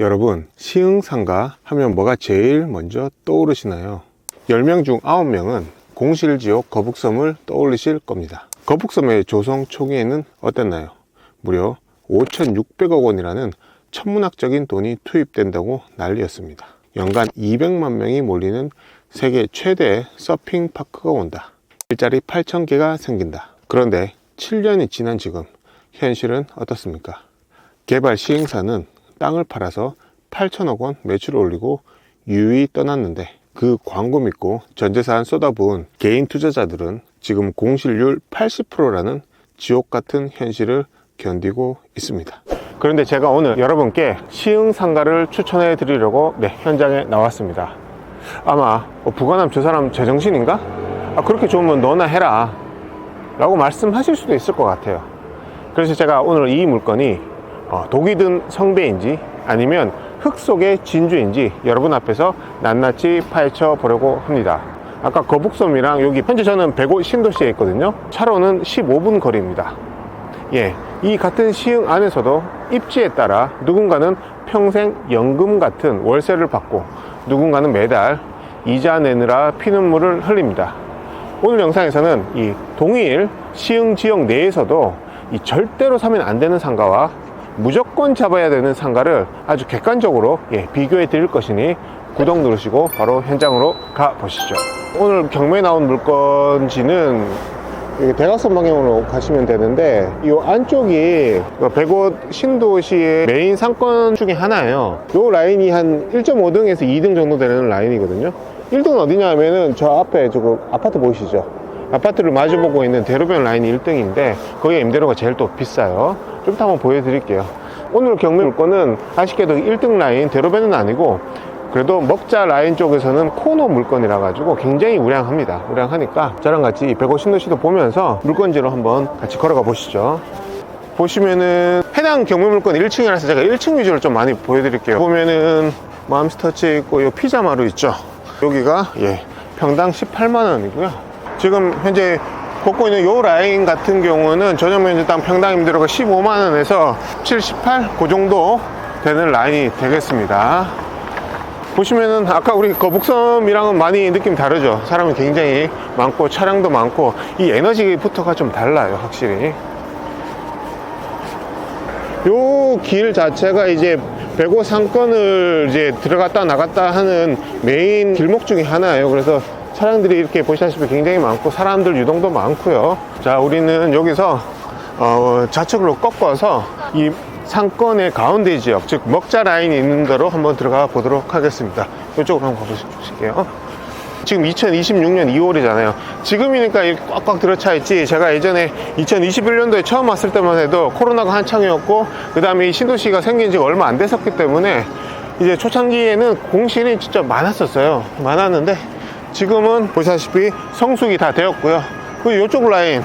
여러분 시흥상가 하면 뭐가 제일 먼저 떠오르시나요? 10명 중 9명은 공실지옥 거북섬을 떠올리실 겁니다. 거북섬의 조성 초기에는 어땠나요? 무려 5,600억 원이라는 천문학적인 돈이 투입된다고 난리였습니다. 연간 200만 명이 몰리는 세계 최대 서핑 파크가 온다. 일자리 8,000개가 생긴다. 그런데 7년이 지난 지금 현실은 어떻습니까? 개발 시행사는 땅을 팔아서 8천억 원 매출을 올리고 유유히 떠났는데 그 광고 믿고 전재산 쏟아부은 개인 투자자들은 지금 공실률 80%라는 지옥 같은 현실을 견디고 있습니다. 그런데 제가 오늘 여러분께 시흥상가를 추천해 드리려고 네, 현장에 나왔습니다. 아마 어, 부관함 저 사람 제정신인가? 아, 그렇게 좋으면 너나 해라 라고 말씀하실 수도 있을 것 같아요. 그래서 제가 오늘 이 물건이 어, 독이 든 성배인지 아니면 흙 속의 진주인지 여러분 앞에서 낱낱이 파헤쳐 보려고 합니다. 아까 거북섬이랑 여기 현재 저는 백오 신도시에 있거든요. 차로는 15분 거리입니다. 예, 이 같은 시흥 안에서도 입지에 따라 누군가는 평생 연금 같은 월세를 받고 누군가는 매달 이자 내느라 피눈물을 흘립니다. 오늘 영상에서는 이 동일 시흥 지역 내에서도 이 절대로 사면 안 되는 상가와 무조건 잡아야 되는 상가를 아주 객관적으로 예, 비교해 드릴 것이니 구독 누르시고 바로 현장으로 가 보시죠. 오늘 경매에 나온 물건지는 대각선 방향으로 가시면 되는데 이 안쪽이 백옷 신도시의 메인 상권 중에 하나예요. 이 라인이 한 1.5등에서 2등 정도 되는 라인이거든요. 1등은 어디냐 하면은 저 앞에 저거 아파트 보이시죠? 아파트를 마주보고 있는 대로변 라인이 1등인데 거기에 임대료가 제일 또 비싸요. 좀 이따 한번 보여드릴게요. 오늘 경매 물건은 아쉽게도 1등 라인 대로변은 아니고 그래도 먹자 라인 쪽에서는 코너 물건이라 가지고 굉장히 우량합니다. 우량하니까 저랑 같이 150도시도 보면서 물건지로 한번 같이 걸어가 보시죠. 보시면은 해당 경매 물건 1층이라서 제가 1층 위주로 좀 많이 보여드릴게요. 보면은 맘스터치 있고 이 피자마루 있죠. 여기가 예 평당 18만 원이고요. 지금 현재 걷고 있는 요 라인 같은 경우는 전용 면적당 평당 임대료가 15만 원에서 78, 그 정도 되는 라인이 되겠습니다. 보시면은 아까 우리 거북섬이랑은 많이 느낌 다르죠. 사람이 굉장히 많고 차량도 많고 이 에너지부터가 좀 달라요, 확실히. 요 길 자체가 이제 백오 상권을 이제 들어갔다 나갔다 하는 메인 길목 중에 하나예요. 그래서 차량들이 이렇게 보시다시피 굉장히 많고 사람들 유동도 많고요. 자, 우리는 여기서 어, 좌측으로 꺾어서 이 상권의 가운데 지역, 즉 먹자 라인이 있는 대로 한번 들어가 보도록 하겠습니다. 이쪽으로 한번 가보실게요. 지금 2026년 2월이잖아요. 지금이니까 꽉꽉 들어차 있지. 제가 예전에 2021년도에 처음 왔을 때만 해도 코로나가 한창이었고, 그 다음에 이 신도시가 생긴 지가 얼마 안 됐었기 때문에 이제 초창기에는 공실이 진짜 많았었어요. 많았는데 지금은 보시다시피 성숙이 다 되었고요. 그리고 이쪽 라인,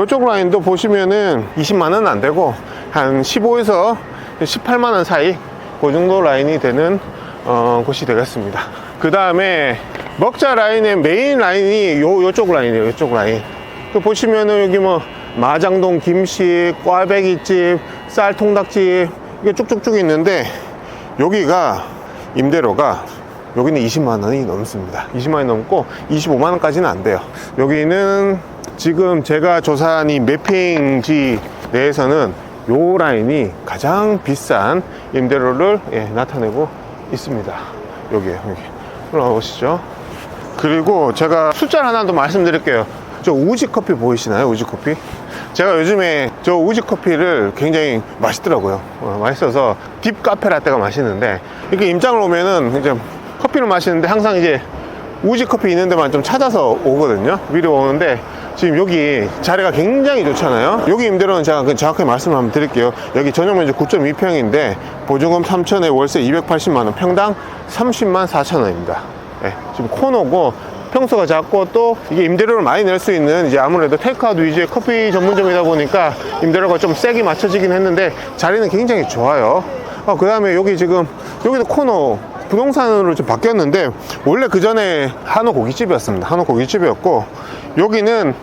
이쪽 라인도 보시면은 20만원 안 되고 한 15에서 18만원 사이 그 정도 라인이 되는 어, 곳이 되겠습니다. 그 다음에 먹자 라인의 메인 라인이 요, 요쪽 라인이에요. 요쪽 라인. 그 보시면은 여기 뭐 마장동 김씨, 꽈배기집, 쌀통닭집 이게 쭉쭉쭉 있는데 여기가 임대료가 여기는 20만 원이 넘습니다. 20만 원이 넘고 25만 원까지는 안 돼요. 여기는 지금 제가 조사한 이 매핑지 내에서는 요 라인이 가장 비싼 임대료를 예, 나타내고 있습니다. 여기에요, 여기. 올라가 보시죠. 그리고 제가 숫자를 하나 더 말씀드릴게요. 저 우지 커피 보이시나요? 우지 커피? 제가 요즘에 저 우지 커피를 굉장히 맛있더라고요. 어, 맛있어서 딥 카페 라떼가 맛있는데 이렇게 임장을 오면은 이제 커피를 마시는데 항상 이제 우지 커피 있는 데만 좀 찾아서 오거든요. 미리 오는데 지금 여기 자리가 굉장히 좋잖아요. 여기 임대료는 제가 그 정확하게 말씀을 한번 드릴게요. 여기 전용 면적 9.2평인데 보증금 3천에 월세 280만 원, 평당 30만 4천 원입니다. 예, 지금 코너고 평수가 작고 또 이게 임대료를 많이 낼 수 있는 이제 아무래도 테이크아웃 위주의 커피 전문점이다 보니까 임대료가 좀 세게 맞춰지긴 했는데 자리는 굉장히 좋아요. 어, 그 다음에 여기 지금 여기도 코너 부동산으로 좀 바뀌었는데 원래 그 전에 한우 고깃집이었습니다. 한우 고깃집이었고 여기는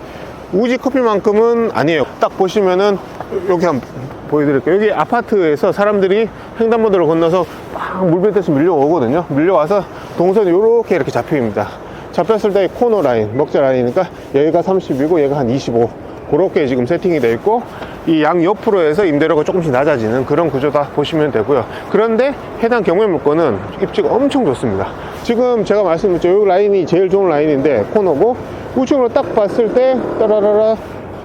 우지 커피만큼은 아니에요. 딱 보시면은 여기 한 보여드릴게요. 여기 아파트에서 사람들이 횡단보도를 건너서 막 물배에서 밀려오거든요. 밀려와서 동선이 이렇게 이렇게 잡힙니다. 잡혔을 때 코너 라인, 먹자 라인이니까 여기가 30이고 얘가 한 25. 그렇게 지금 세팅이 되어 있고 이 양 옆으로 해서 임대료가 조금씩 낮아지는 그런 구조다 보시면 되고요. 그런데 해당 경매 물건은 입지가 엄청 좋습니다. 지금 제가 말씀드렸죠. 이 라인이 제일 좋은 라인인데 코너고 우측으로 딱 봤을 때 따라라라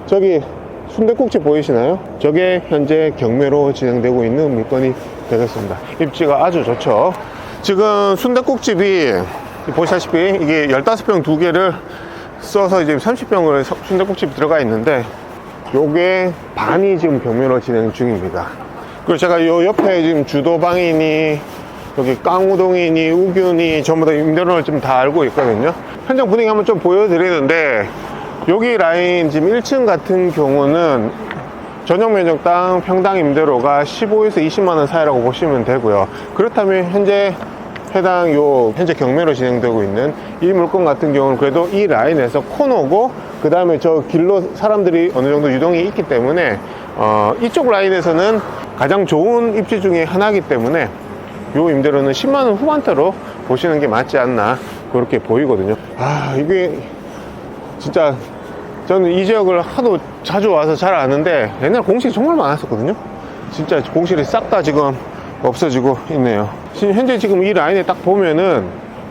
저기 순대국집 보이시나요? 저게 현재 경매로 진행되고 있는 물건이 되겠습니다. 입지가 아주 좋죠. 지금 순대국집이 보시다시피 이게 15병 두 개를 써서 이제 30병을 순대국집이 들어가 있는데 요게 반이 지금 경매로 진행 중입니다. 그리고 제가 요 옆에 지금 주도방이니 여기 깡우동이니 우균이 전부 다 임대료를 좀 다 알고 있거든요. 현장 분위기 한번 좀 보여드리는데 여기 라인 지금 1층 같은 경우는 전용 면적 땅 평당 임대료가 15에서 20만 원 사이라고 보시면 되고요. 그렇다면 현재 해당 요 현재 경매로 진행되고 있는 이 물건 같은 경우는 그래도 이 라인에서 코너고 그 다음에 저 길로 사람들이 어느 정도 유동이 있기 때문에 어, 이쪽 라인에서는 가장 좋은 입지 중에 하나이기 때문에 요 임대료는 10만 원 후반대로 보시는 게 맞지 않나 그렇게 보이거든요. 아 이게 진짜 저는 이 지역을 하도 자주 와서 잘 아는데 옛날 공실이 정말 많았었거든요. 진짜 공실이 싹 다 지금 없어지고 있네요. 현재 지금 이 라인에 딱 보면은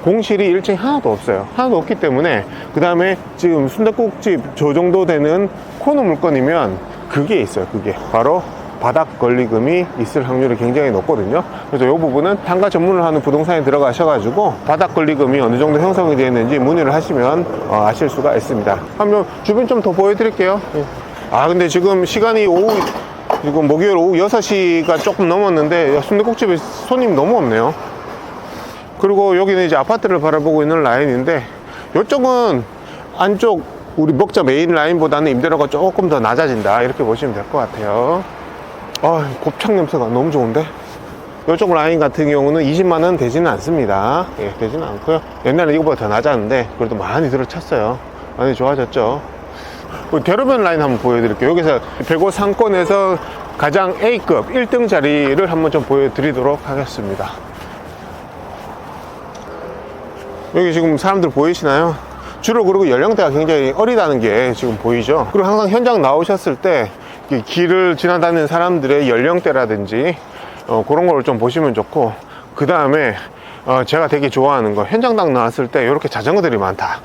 공실이 1층에 하나도 없어요. 하나도 없기 때문에 그 다음에 지금 순댓국집 저 정도 되는 코너 물건이면 그게 있어요. 그게 바로 바닥 권리금이 있을 확률이 굉장히 높거든요. 그래서 이 부분은 단가 전문을 하는 부동산에 들어가셔가지고 바닥 권리금이 어느 정도 형성이 되어 있는지 문의를 하시면 어, 아실 수가 있습니다. 한번 주변 좀 더 보여드릴게요. 예. 아 근데 지금 시간이 오후 지금 목요일 오후 6시가 조금 넘었는데 순대국집에 손님 너무 없네요. 그리고 여기는 이제 아파트를 바라보고 있는 라인인데 이쪽은 안쪽 우리 먹자 메인 라인보다는 임대료가 조금 더 낮아진다 이렇게 보시면 될 것 같아요. 아, 곱창 냄새가 너무 좋은데? 이쪽 라인 같은 경우는 20만원 되지는 않습니다. 예, 되지는 않고요. 옛날에 이거보다 더 낮았는데, 그래도 많이 들어찼어요. 많이 좋아졌죠. 그 대로변 라인 한번 보여드릴게요. 여기서 백오 상권에서 가장 A급 1등 자리를 한번 좀 보여드리도록 하겠습니다. 여기 지금 사람들 보이시나요? 주로 그리고 연령대가 굉장히 어리다는 게 지금 보이죠. 그리고 항상 현장 나오셨을 때이 길을 지나다니는 사람들의 연령대라든지 어, 그런 걸 좀 보시면 좋고 그 다음에 어, 제가 되게 좋아하는 거 현장당 나왔을 때 이렇게 자전거들이 많다.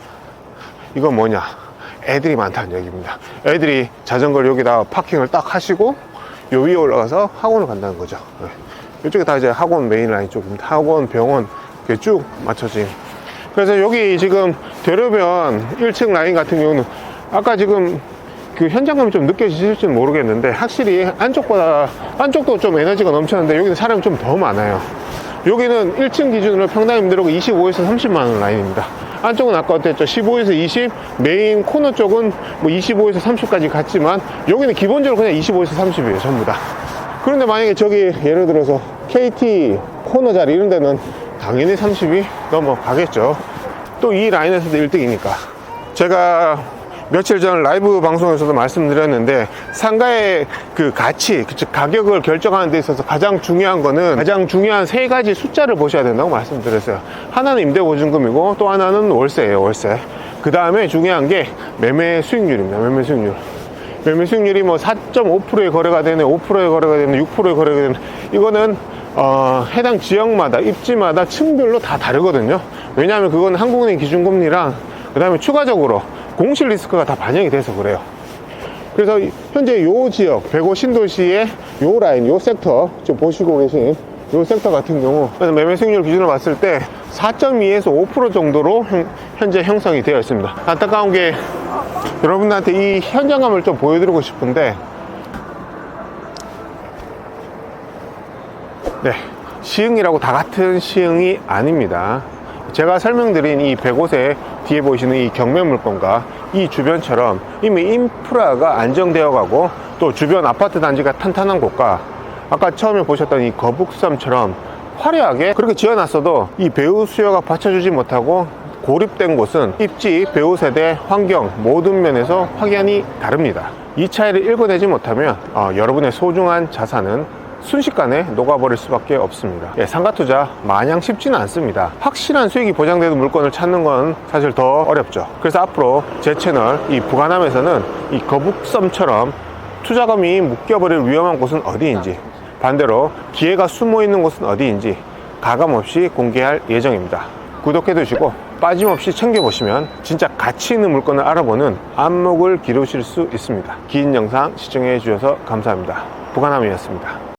이건 뭐냐? 애들이 많다는 얘기입니다. 애들이 자전거를 여기다 파킹을 딱 하시고 요 위에 올라가서 학원을 간다는 거죠. 네. 이쪽에 다 이제 학원 메인 라인 쪽입니다. 학원, 병원 이렇게 쭉 맞춰진. 그래서 여기 지금 대로변 1층 라인 같은 경우는 아까 지금 그 현장감이 좀 느껴지실지는 모르겠는데 확실히 안쪽보다 안쪽도 좀 에너지가 넘쳤는데 여기는 사람이 좀 더 많아요. 여기는 1층 기준으로 평당 임대료가 25에서 30만 원 라인입니다. 안쪽은 아까 어땠죠? 15에서 20, 메인 코너 쪽은 뭐 25에서 30까지 갔지만 여기는 기본적으로 그냥 25에서 30이에요, 전부 다. 그런데 만약에 저기 예를 들어서 KT 코너 자리 이런 데는 당연히 30이 넘어가겠죠. 또 이 라인에서도 1등이니까. 제가 며칠 전 라이브 방송에서도 말씀드렸는데 상가의 그 가치, 즉 가격을 결정하는 데 있어서 가장 중요한 거는 가장 중요한 세 가지 숫자를 보셔야 된다고 말씀드렸어요. 하나는 임대보증금이고 또 하나는 월세예요, 월세. 그 다음에 중요한 게 매매 수익률입니다, 매매 수익률. 매매 수익률이 뭐 4.5%의 거래가 되네, 5%의 거래가 되네, 6%의 거래가 되네. 이거는 어, 해당 지역마다 입지마다 층별로 다 다르거든요. 왜냐하면 그건 한국은행 기준금리랑 그 다음에 추가적으로 공실 리스크가 다 반영이 돼서 그래요. 그래서 현재 요 지역, 백오 신도시의 요 라인, 요 섹터, 지금 보시고 계신 요 섹터 같은 경우, 매매 수익률 기준으로 봤을 때 4.2에서 5% 정도로 현- 현재 형성이 되어 있습니다. 안타까운 게 여러분들한테 이 현장감을 좀 보여드리고 싶은데, 네. 시흥이라고 다 같은 시흥이 아닙니다. 제가 설명드린 이 105세 뒤에 보이시는 이 경매 물건과 이 주변처럼 이미 인프라가 안정되어 가고 또 주변 아파트 단지가 탄탄한 곳과 아까 처음에 보셨던 이 거북섬처럼 화려하게 그렇게 지어놨어도 이 배우 수요가 받쳐주지 못하고 고립된 곳은 입지, 배후 세대, 환경 모든 면에서 확연히 다릅니다. 이 차이를 읽어내지 못하면 어, 여러분의 소중한 자산은 순식간에 녹아버릴 수밖에 없습니다. 예, 상가 투자 마냥 쉽지는 않습니다. 확실한 수익이 보장되는 물건을 찾는 건 사실 더 어렵죠. 그래서 앞으로 제 채널 이 부가남에서는 이 거북섬처럼 투자금이 묶여버릴 위험한 곳은 어디인지 반대로 기회가 숨어 있는 곳은 어디인지 가감없이 공개할 예정입니다. 구독해 두시고 빠짐없이 챙겨보시면 진짜 가치 있는 물건을 알아보는 안목을 기르실 수 있습니다. 긴 영상 시청해 주셔서 감사합니다. 부가남이었습니다.